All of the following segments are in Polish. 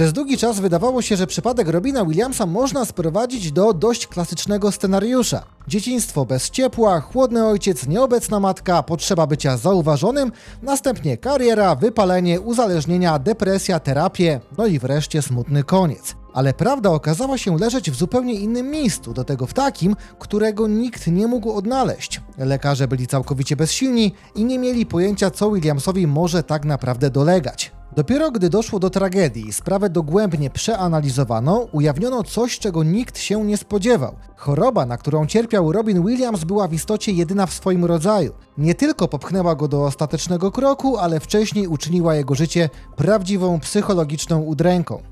Przez długi czas wydawało się, że przypadek Robina Williamsa można sprowadzić do dość klasycznego scenariusza. Dzieciństwo bez ciepła, chłodny ojciec, nieobecna matka, potrzeba bycia zauważonym, następnie kariera, wypalenie, uzależnienia, depresja, terapie, no i wreszcie smutny koniec. Ale prawda okazała się leżeć w zupełnie innym miejscu, do tego w takim, którego nikt nie mógł odnaleźć. Lekarze byli całkowicie bezsilni i nie mieli pojęcia, co Williamsowi może tak naprawdę dolegać. Dopiero gdy doszło do tragedii sprawę dogłębnie przeanalizowano, ujawniono coś, czego nikt się nie spodziewał. Choroba, na którą cierpiał Robin Williams, była w istocie jedyna w swoim rodzaju. Nie tylko popchnęła go do ostatecznego kroku, ale wcześniej uczyniła jego życie prawdziwą psychologiczną udręką.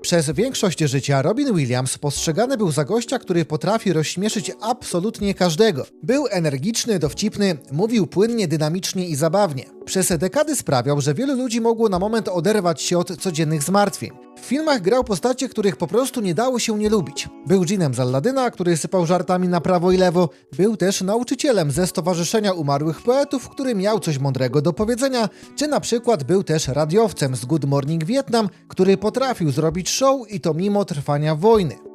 Przez większość życia Robin Williams postrzegany był za gościa, który potrafi rozśmieszyć absolutnie każdego. Był energiczny, dowcipny, mówił płynnie, dynamicznie i zabawnie. Przez dekady sprawiał, że wielu ludzi mogło na moment oderwać się od codziennych zmartwień. W filmach grał postacie, których po prostu nie dało się nie lubić. Był dżinem z Alladyna, który sypał żartami na prawo i lewo. Był też nauczycielem ze Stowarzyszenia Umarłych Poetów, który miał coś mądrego do powiedzenia, czy na przykład był też radiowcem z Good Morning Vietnam, który potrafił zrobić show i to mimo trwania wojny.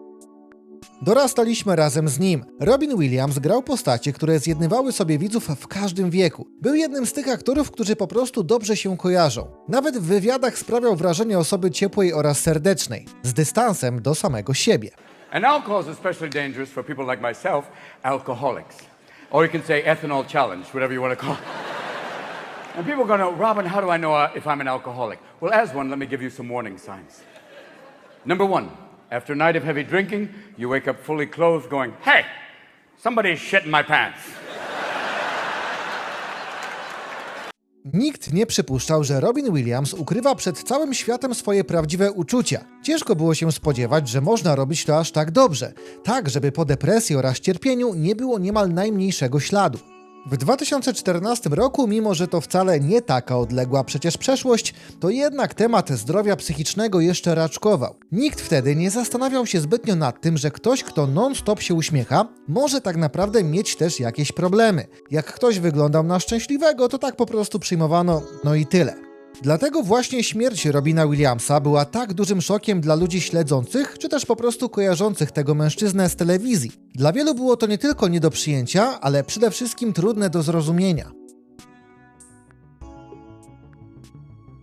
Dorastaliśmy razem z nim. Robin Williams grał postacie, które zjednywały sobie widzów w każdym wieku. Był jednym z tych aktorów, którzy po prostu dobrze się kojarzą. Nawet w wywiadach sprawiał wrażenie osoby ciepłej oraz serdecznej, z dystansem do samego siebie. And alcohol is especially dangerous for people like myself, alcoholics. Or you can say ethanol challenge, whatever you want to call it. And people are going Robin, how do I know uh, if I'm an alcoholic? Well, as one, let me give you some warning signs. Number one, after a night of heavy drinking, you wake up fully clothed going, hey, somebody's shitting my pants. Nikt nie przypuszczał, że Robin Williams ukrywa przed całym światem swoje prawdziwe uczucia. Ciężko było się spodziewać, że można robić to aż tak dobrze, tak żeby po depresji oraz cierpieniu nie było niemal najmniejszego śladu. W 2014 roku, mimo że to wcale nie taka odległa przecież przeszłość, to jednak temat zdrowia psychicznego jeszcze raczkował. Nikt wtedy nie zastanawiał się zbytnio nad tym, że ktoś, kto non-stop się uśmiecha, może tak naprawdę mieć też jakieś problemy. Jak ktoś wyglądał na szczęśliwego, to tak po prostu przyjmowano, no i tyle. Dlatego właśnie śmierć Robina Williamsa była tak dużym szokiem dla ludzi śledzących, czy też po prostu kojarzących tego mężczyznę z telewizji. Dla wielu było to nie tylko nie do przyjęcia, ale przede wszystkim trudne do zrozumienia.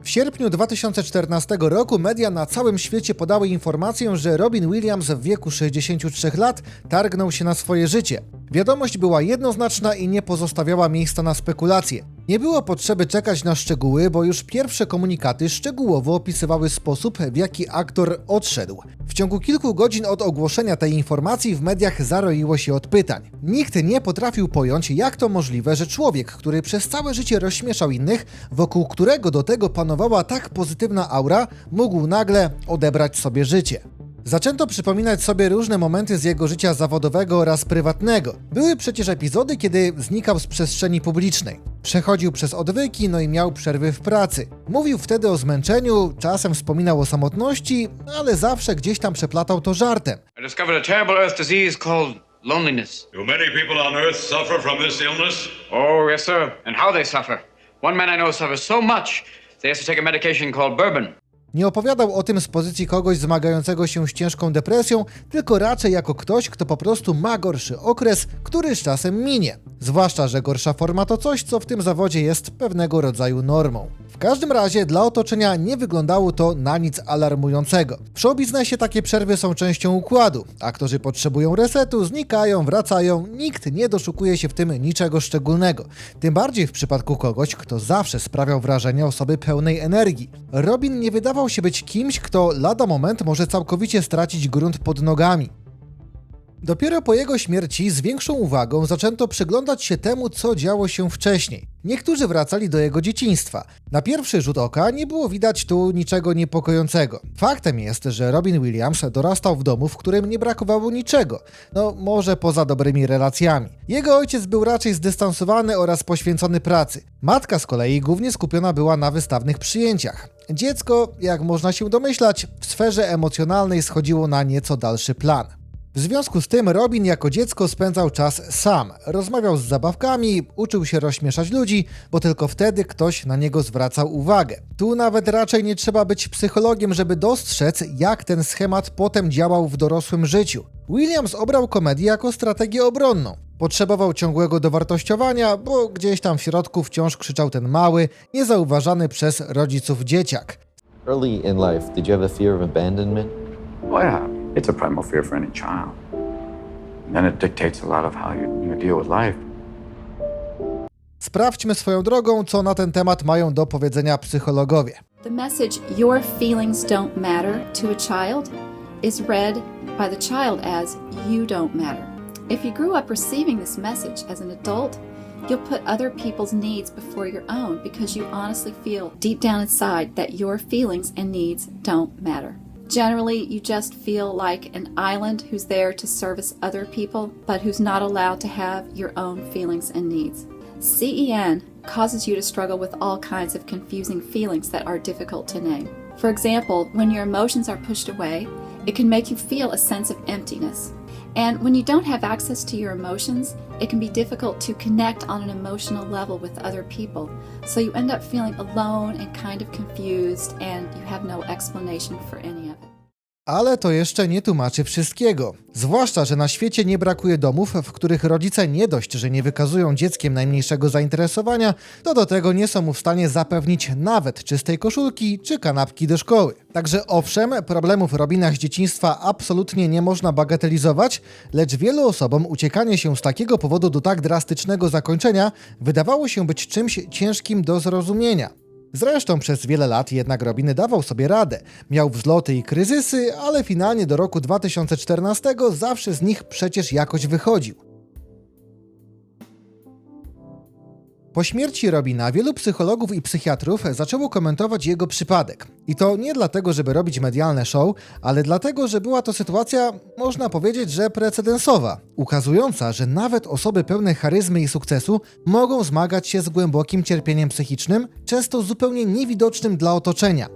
W sierpniu 2014 roku media na całym świecie podały informację, że Robin Williams w wieku 63 lat targnął się na swoje życie. Wiadomość była jednoznaczna i nie pozostawiała miejsca na spekulacje. Nie było potrzeby czekać na szczegóły, bo już pierwsze komunikaty szczegółowo opisywały sposób, w jaki aktor odszedł. W ciągu kilku godzin od ogłoszenia tej informacji w mediach zaroiło się od pytań. Nikt nie potrafił pojąć, jak to możliwe, że człowiek, który przez całe życie rozśmieszał innych, wokół którego do tego panowała tak pozytywna aura, mógł nagle odebrać sobie życie. Zaczęto przypominać sobie różne momenty z jego życia zawodowego oraz prywatnego. Były przecież epizody, kiedy znikał z przestrzeni publicznej. Przechodził przez odwyki, no i miał przerwy w pracy. Mówił wtedy o zmęczeniu, czasem wspominał o samotności, ale zawsze gdzieś tam przeplatał to żartem. I discovered a terrible earth disease called loneliness. Do many people on earth suffer from this illness? Oh, yes, sir. And how they suffer. One man I know suffers so much, they have to take a medication called bourbon. Nie opowiadał o tym z pozycji kogoś zmagającego się z ciężką depresją, tylko raczej jako ktoś, kto po prostu ma gorszy okres, który z czasem minie. Zwłaszcza, że gorsza forma to coś, co w tym zawodzie jest pewnego rodzaju normą. W każdym razie dla otoczenia nie wyglądało to na nic alarmującego. W showbiznesie takie przerwy są częścią układu. Aktorzy potrzebują resetu, znikają, wracają, nikt nie doszukuje się w tym niczego szczególnego. Tym bardziej w przypadku kogoś, kto zawsze sprawiał wrażenie osoby pełnej energii. Robin nie wydawał się być kimś, kto lada moment może całkowicie stracić grunt pod nogami. Dopiero po jego śmierci z większą uwagą zaczęto przyglądać się temu, co działo się wcześniej. Niektórzy wracali do jego dzieciństwa. Na pierwszy rzut oka nie było widać tu niczego niepokojącego. Faktem jest, że Robin Williams dorastał w domu, w którym nie brakowało niczego. No, może poza dobrymi relacjami. Jego ojciec był raczej zdystansowany oraz poświęcony pracy. Matka z kolei głównie skupiona była na wystawnych przyjęciach. Dziecko, jak można się domyślać, w sferze emocjonalnej schodziło na nieco dalszy plan. W związku z tym Robin jako dziecko spędzał czas sam. Rozmawiał z zabawkami, uczył się rozśmieszać ludzi, bo tylko wtedy ktoś na niego zwracał uwagę. Tu nawet raczej nie trzeba być psychologiem, żeby dostrzec, jak ten schemat potem działał w dorosłym życiu. Williams obrał komedię jako strategię obronną. Potrzebował ciągłego dowartościowania, bo gdzieś tam w środku wciąż krzyczał ten mały, niezauważany przez rodziców dzieciak. Early in life, did you have a fear of abandonment? Oh, yeah. It's a primal fear for any child. And then it dictates a lot of how you, you deal with life. Sprawdźmy swoją drogą, co na ten temat mają do powiedzenia psychologowie. The message, your feelings don't matter to a child, is read by the child as you don't matter. If you grew up receiving this message as an adult, you'll put other people's needs before your own because you honestly feel deep down inside that your feelings and needs don't matter. Generally, you just feel like an island who's there to service other people, but who's not allowed to have your own feelings and needs. CEN causes you to struggle with all kinds of confusing feelings that are difficult to name. For example, when your emotions are pushed away, it can make you feel a sense of emptiness. And when you don't have access to your emotions, it can be difficult to connect on an emotional level with other people. So you end up feeling alone and kind of confused, and you have no explanation for any of it. Ale to jeszcze nie tłumaczy wszystkiego. Zwłaszcza, że na świecie nie brakuje domów, w których rodzice nie dość, że nie wykazują dzieckiem najmniejszego zainteresowania, to do tego nie są mu w stanie zapewnić nawet czystej koszulki czy kanapki do szkoły. Także owszem, problemów Robina z dzieciństwa absolutnie nie można bagatelizować, lecz wielu osobom uciekanie się z takiego powodu do tak drastycznego zakończenia wydawało się być czymś ciężkim do zrozumienia. Zresztą przez wiele lat jednak Robin dawał sobie radę. Miał wzloty i kryzysy, ale finalnie do roku 2014 zawsze z nich przecież jakoś wychodził. Po śmierci Robina wielu psychologów i psychiatrów zaczęło komentować jego przypadek. I to nie dlatego, żeby robić medialne show, ale dlatego, że była to sytuacja, można powiedzieć, że precedensowa, ukazująca, że nawet osoby pełne charyzmy i sukcesu mogą zmagać się z głębokim cierpieniem psychicznym, często zupełnie niewidocznym dla otoczenia.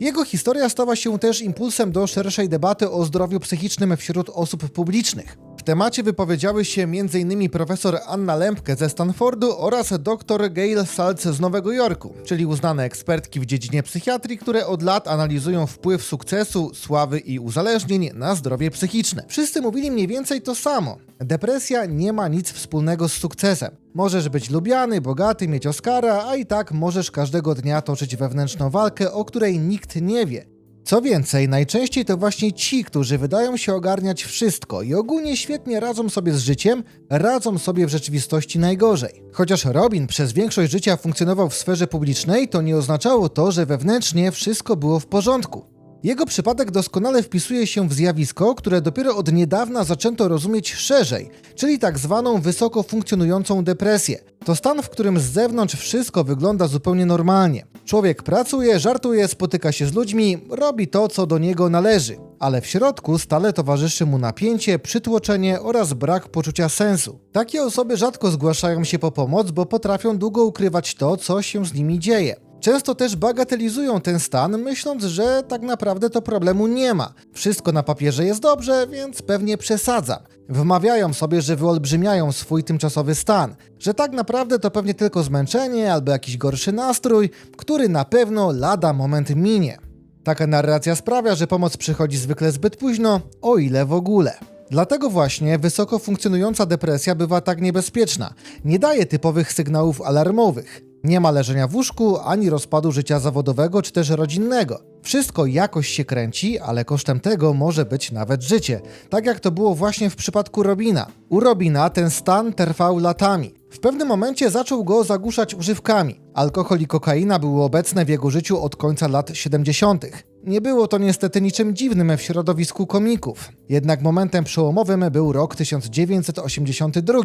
Jego historia stała się też impulsem do szerszej debaty o zdrowiu psychicznym wśród osób publicznych. Temacie wypowiedziały się m.in. profesor Anna Lempke ze Stanfordu oraz dr Gail Salz z Nowego Jorku, czyli uznane ekspertki w dziedzinie psychiatrii, które od lat analizują wpływ sukcesu, sławy i uzależnień na zdrowie psychiczne. Wszyscy mówili mniej więcej to samo. Depresja nie ma nic wspólnego z sukcesem. Możesz być lubiany, bogaty, mieć Oscara, a i tak możesz każdego dnia toczyć wewnętrzną walkę, o której nikt nie wie. Co więcej, najczęściej to właśnie ci, którzy wydają się ogarniać wszystko i ogólnie świetnie radzą sobie z życiem, radzą sobie w rzeczywistości najgorzej. Chociaż Robin przez większość życia funkcjonował w sferze publicznej, to nie oznaczało to, że wewnętrznie wszystko było w porządku. Jego przypadek doskonale wpisuje się w zjawisko, które dopiero od niedawna zaczęto rozumieć szerzej, czyli tak zwaną wysoko funkcjonującą depresję. To stan, w którym z zewnątrz wszystko wygląda zupełnie normalnie. Człowiek pracuje, żartuje, spotyka się z ludźmi, robi to, co do niego należy, ale w środku stale towarzyszy mu napięcie, przytłoczenie oraz brak poczucia sensu. Takie osoby rzadko zgłaszają się po pomoc, bo potrafią długo ukrywać to, co się z nimi dzieje. Często też bagatelizują ten stan, myśląc, że tak naprawdę to problemu nie ma. Wszystko na papierze jest dobrze, więc pewnie przesadzam. Wmawiają sobie, że wyolbrzymiają swój tymczasowy stan, że tak naprawdę to pewnie tylko zmęczenie albo jakiś gorszy nastrój, który na pewno lada moment minie. Taka narracja sprawia, że pomoc przychodzi zwykle zbyt późno, o ile w ogóle. Dlatego właśnie wysoko funkcjonująca depresja bywa tak niebezpieczna. Nie daje typowych sygnałów alarmowych. Nie ma leżenia w łóżku, ani rozpadu życia zawodowego czy też rodzinnego. Wszystko jakoś się kręci, ale kosztem tego może być nawet życie. Tak jak to było właśnie w przypadku Robina. U Robina ten stan trwał latami. W pewnym momencie zaczął go zagłuszać używkami. Alkohol i kokaina były obecne w jego życiu od końca lat 70. Nie było to niestety niczym dziwnym w środowisku komików. Jednak momentem przełomowym był rok 1982,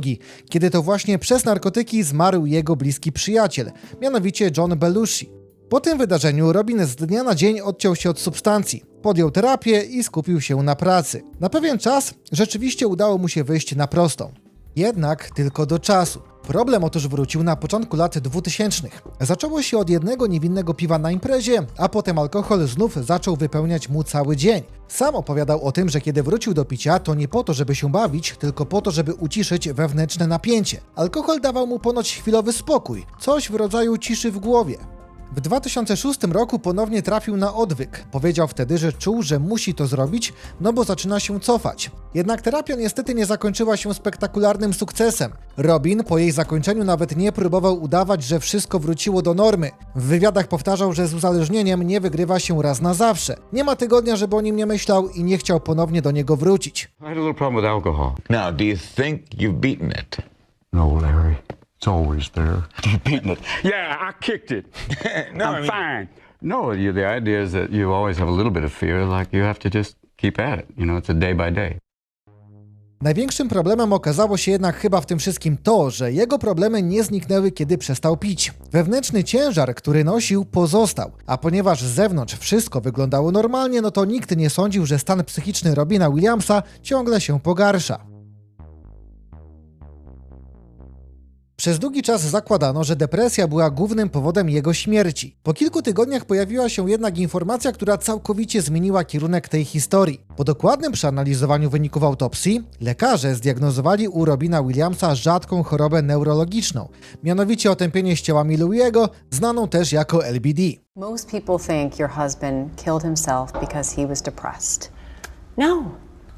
kiedy to właśnie przez narkotyki zmarł jego bliski przyjaciel, mianowicie John Belushi. Po tym wydarzeniu Robin z dnia na dzień odciął się od substancji, podjął terapię i skupił się na pracy. Na pewien czas rzeczywiście udało mu się wyjść na prostą. Jednak tylko do czasu. Problem otóż wrócił na początku lat 2000. Zaczęło się od jednego niewinnego piwa na imprezie, a potem alkohol znów zaczął wypełniać mu cały dzień. Sam opowiadał o tym, że kiedy wrócił do picia, to nie po to, żeby się bawić, tylko po to, żeby uciszyć wewnętrzne napięcie. Alkohol dawał mu ponoć chwilowy spokój, coś w rodzaju ciszy w głowie. W 2006 roku ponownie trafił na odwyk. Powiedział wtedy, że czuł, że musi to zrobić, no bo zaczyna się cofać. Jednak terapia niestety nie zakończyła się spektakularnym sukcesem. Robin po jej zakończeniu nawet nie próbował udawać, że wszystko wróciło do normy. W wywiadach powtarzał, że z uzależnieniem nie wygrywa się raz na zawsze. Nie ma tygodnia, żeby o nim nie myślał i nie chciał ponownie do niego wrócić. I had a little problem with alcohol. Now, do you think you've beaten it? No, Larry. It's always there. You beaten it. Yeah, I kicked it. No, I'm I mean- fine. No, you, the idea is that you always have a little bit of fear, like you have to just keep at it. You know, it's a day by day. Największym problemem okazało się jednak chyba w tym wszystkim to, że jego problemy nie zniknęły, kiedy przestał pić. Wewnętrzny ciężar, który nosił, pozostał, a ponieważ z zewnątrz wszystko wyglądało normalnie, no to nikt nie sądził, że stan psychiczny Robina Williamsa ciągle się pogarsza. Przez długi czas zakładano, że depresja była głównym powodem jego śmierci. Po kilku tygodniach pojawiła się jednak informacja, która całkowicie zmieniła kierunek tej historii. Po dokładnym przeanalizowaniu wyników autopsji, lekarze zdiagnozowali u Robina Williamsa rzadką chorobę neurologiczną, mianowicie otępienie z ciałami Louiego, znaną też jako LBD. Most people think your husband killed himself because he was depressed. No.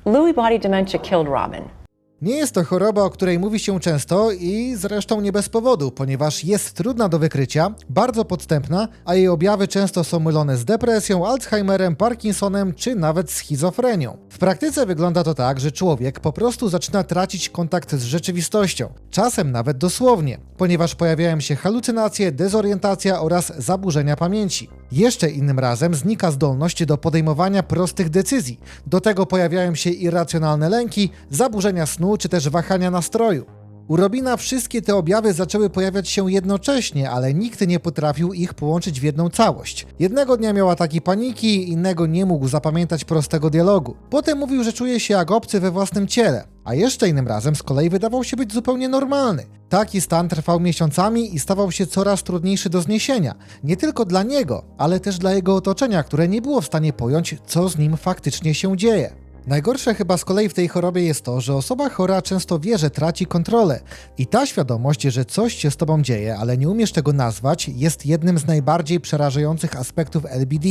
Lewy body dementia killed Robin. Nie jest to choroba, o której mówi się często i zresztą nie bez powodu, ponieważ jest trudna do wykrycia, bardzo podstępna, a jej objawy często są mylone z depresją, Alzheimerem, Parkinsonem czy nawet schizofrenią. W praktyce wygląda to tak, że człowiek po prostu zaczyna tracić kontakt z rzeczywistością, czasem nawet dosłownie, ponieważ pojawiają się halucynacje, dezorientacja oraz zaburzenia pamięci. Jeszcze innym razem znika zdolność do podejmowania prostych decyzji. Do tego pojawiają się irracjonalne lęki, zaburzenia snu czy też wahania nastroju. U Robina wszystkie te objawy zaczęły pojawiać się jednocześnie, ale nikt nie potrafił ich połączyć w jedną całość. Jednego dnia miał ataki paniki, innego nie mógł zapamiętać prostego dialogu. Potem mówił, że czuje się jak obcy we własnym ciele, a jeszcze innym razem z kolei wydawał się być zupełnie normalny. Taki stan trwał miesiącami i stawał się coraz trudniejszy do zniesienia. Nie tylko dla niego, ale też dla jego otoczenia, które nie było w stanie pojąć, co z nim faktycznie się dzieje. Najgorsze chyba z kolei w tej chorobie jest to, że osoba chora często wie, że traci kontrolę i ta świadomość, że coś się z tobą dzieje, ale nie umiesz tego nazwać, jest jednym z najbardziej przerażających aspektów LBD.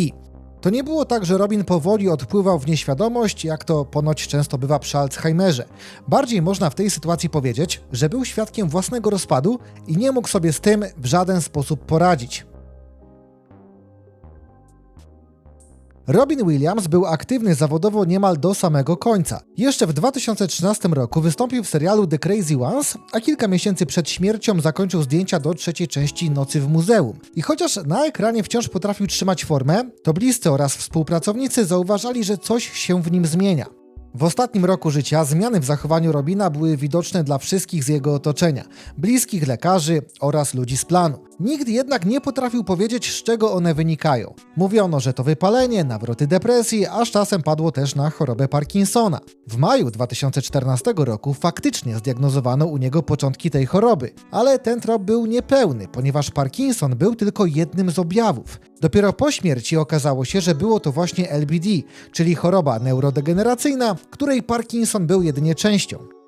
To nie było tak, że Robin powoli odpływał w nieświadomość, jak to ponoć często bywa przy Alzheimerze. Bardziej można w tej sytuacji powiedzieć, że był świadkiem własnego rozpadu i nie mógł sobie z tym w żaden sposób poradzić. Robin Williams był aktywny zawodowo niemal do samego końca. Jeszcze w 2013 roku wystąpił w serialu The Crazy Ones, a kilka miesięcy przed śmiercią zakończył zdjęcia do trzeciej części Nocy w Muzeum. I chociaż na ekranie wciąż potrafił trzymać formę, to bliscy oraz współpracownicy zauważali, że coś się w nim zmienia. W ostatnim roku życia zmiany w zachowaniu Robina były widoczne dla wszystkich z jego otoczenia, bliskich lekarzy oraz ludzi z planu. Nikt jednak nie potrafił powiedzieć, z czego one wynikają. Mówiono, że to wypalenie, nawroty depresji, aż czasem padło też na chorobę Parkinsona. W maju 2014 roku faktycznie zdiagnozowano u niego początki tej choroby, ale ten trop był niepełny, ponieważ Parkinson był tylko jednym z objawów. Dopiero po śmierci okazało się, że było to właśnie LBD, czyli choroba neurodegeneracyjna, której Parkinson był jedynie częścią.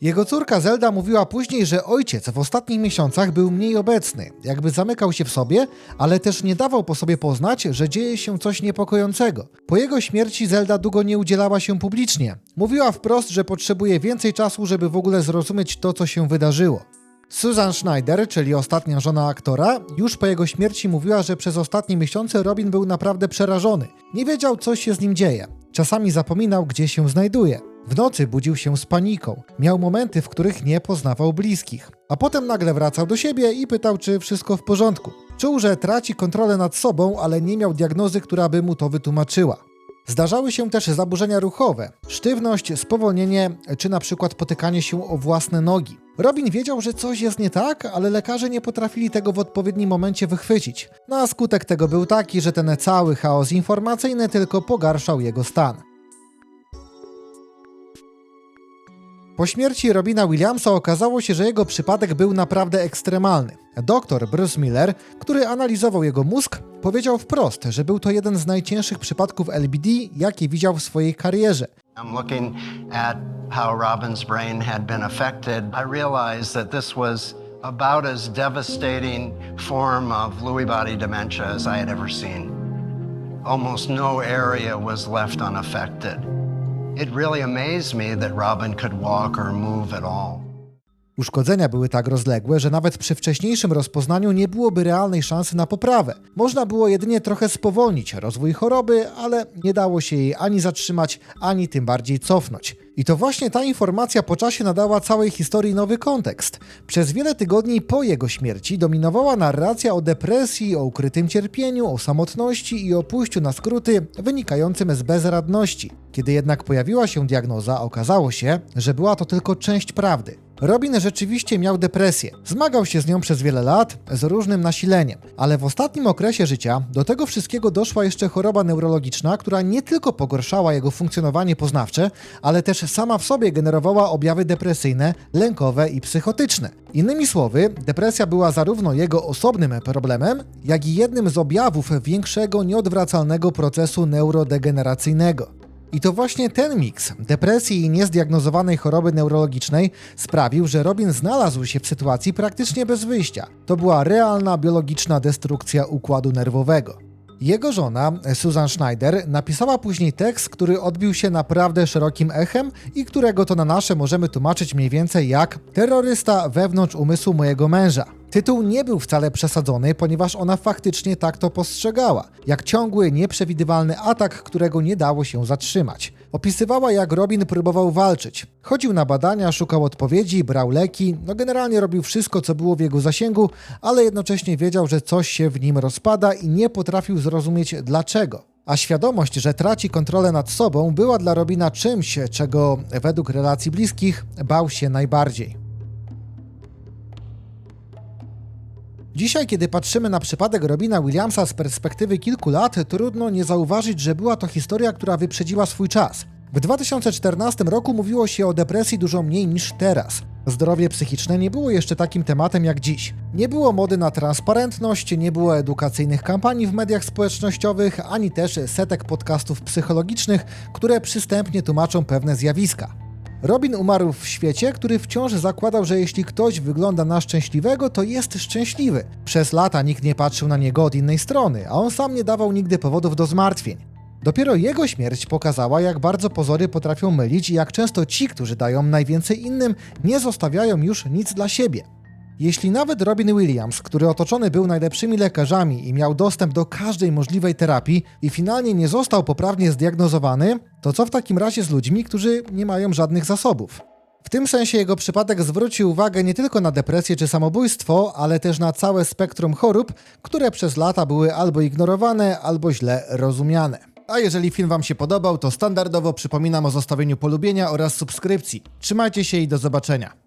Jego córka Zelda mówiła później, że ojciec w ostatnich miesiącach był mniej obecny, jakby zamykał się w sobie, ale też nie dawał po sobie poznać, że dzieje się coś niepokojącego. Po jego śmierci Zelda długo nie udzielała się publicznie. Mówiła wprost, że potrzebuje więcej czasu, żeby w ogóle zrozumieć to, co się wydarzyło. Susan Schneider, czyli ostatnia żona aktora, już po jego śmierci mówiła, że przez ostatnie miesiące Robin był naprawdę przerażony. Nie wiedział, co się z nim dzieje. Czasami zapominał, gdzie się znajduje. W nocy budził się z paniką. Miał momenty, w których nie poznawał bliskich. A potem nagle wracał do siebie i pytał, czy wszystko w porządku. Czuł, że traci kontrolę nad sobą, ale nie miał diagnozy, która by mu to wytłumaczyła. Zdarzały się też zaburzenia ruchowe, sztywność, spowolnienie czy na przykład potykanie się o własne nogi. Robin wiedział, że coś jest nie tak, ale lekarze nie potrafili tego w odpowiednim momencie wychwycić. No a skutek tego był taki, że ten cały chaos informacyjny tylko pogarszał jego stan. Po śmierci Robina Williamsa okazało się, że jego przypadek był naprawdę ekstremalny. Doktor Bruce Miller, który analizował jego mózg, powiedział wprost, że był to jeden z najcięższych przypadków LBD, jakie widział w swojej karierze. I'm looking at how Robin's brain had been affected. I realized that this was about as devastating form of Lewy body dementia as I had ever seen. Almost no area was left unaffected. It really amazed me that Robin could walk or move at all. Uszkodzenia były tak rozległe, że nawet przy wcześniejszym rozpoznaniu nie byłoby realnej szansy na poprawę. Można było jedynie trochę spowolnić rozwój choroby, ale nie dało się jej ani zatrzymać, ani tym bardziej cofnąć. I to właśnie ta informacja po czasie nadała całej historii nowy kontekst. Przez wiele tygodni po jego śmierci dominowała narracja o depresji, o ukrytym cierpieniu, o samotności i o pójściu na skróty wynikającym z bezradności. Kiedy jednak pojawiła się diagnoza, okazało się, że była to tylko część prawdy. Robin rzeczywiście miał depresję. Zmagał się z nią przez wiele lat, z różnym nasileniem, ale w ostatnim okresie życia do tego wszystkiego doszła jeszcze choroba neurologiczna, która nie tylko pogorszała jego funkcjonowanie poznawcze, ale też sama w sobie generowała objawy depresyjne, lękowe i psychotyczne. Innymi słowy, depresja była zarówno jego osobnym problemem, jak i jednym z objawów większego, nieodwracalnego procesu neurodegeneracyjnego. I to właśnie ten miks depresji i niezdiagnozowanej choroby neurologicznej sprawił, że Robin znalazł się w sytuacji praktycznie bez wyjścia. To była realna biologiczna destrukcja układu nerwowego. Jego żona, Susan Schneider, napisała później tekst, który odbił się naprawdę szerokim echem i którego to na nasze możemy tłumaczyć mniej więcej jak terrorysta wewnątrz umysłu mojego męża. Tytuł nie był wcale przesadzony, ponieważ ona faktycznie tak to postrzegała, jak ciągły, nieprzewidywalny atak, którego nie dało się zatrzymać. Opisywała, jak Robin próbował walczyć. Chodził na badania, szukał odpowiedzi, brał leki, no generalnie robił wszystko, co było w jego zasięgu, ale jednocześnie wiedział, że coś się w nim rozpada i nie potrafił zrozumieć dlaczego. A świadomość, że traci kontrolę nad sobą, była dla Robina czymś, czego według relacji bliskich bał się najbardziej. Dzisiaj, kiedy patrzymy na przypadek Robina Williamsa z perspektywy kilku lat, trudno nie zauważyć, że była to historia, która wyprzedziła swój czas. W 2014 roku mówiło się o depresji dużo mniej niż teraz. Zdrowie psychiczne nie było jeszcze takim tematem jak dziś. Nie było mody na transparentność, nie było edukacyjnych kampanii w mediach społecznościowych, ani też setek podcastów psychologicznych, które przystępnie tłumaczą pewne zjawiska. Robin umarł w świecie, który wciąż zakładał, że jeśli ktoś wygląda na szczęśliwego, to jest szczęśliwy. Przez lata nikt nie patrzył na niego od innej strony, a on sam nie dawał nigdy powodów do zmartwień. Dopiero jego śmierć pokazała, jak bardzo pozory potrafią mylić i jak często ci, którzy dają najwięcej innym, nie zostawiają już nic dla siebie. Jeśli nawet Robin Williams, który otoczony był najlepszymi lekarzami i miał dostęp do każdej możliwej terapii i finalnie nie został poprawnie zdiagnozowany, to co w takim razie z ludźmi, którzy nie mają żadnych zasobów? W tym sensie jego przypadek zwrócił uwagę nie tylko na depresję czy samobójstwo, ale też na całe spektrum chorób, które przez lata były albo ignorowane, albo źle rozumiane. A jeżeli film Wam się podobał, to standardowo przypominam o zostawieniu polubienia oraz subskrypcji. Trzymajcie się i do zobaczenia.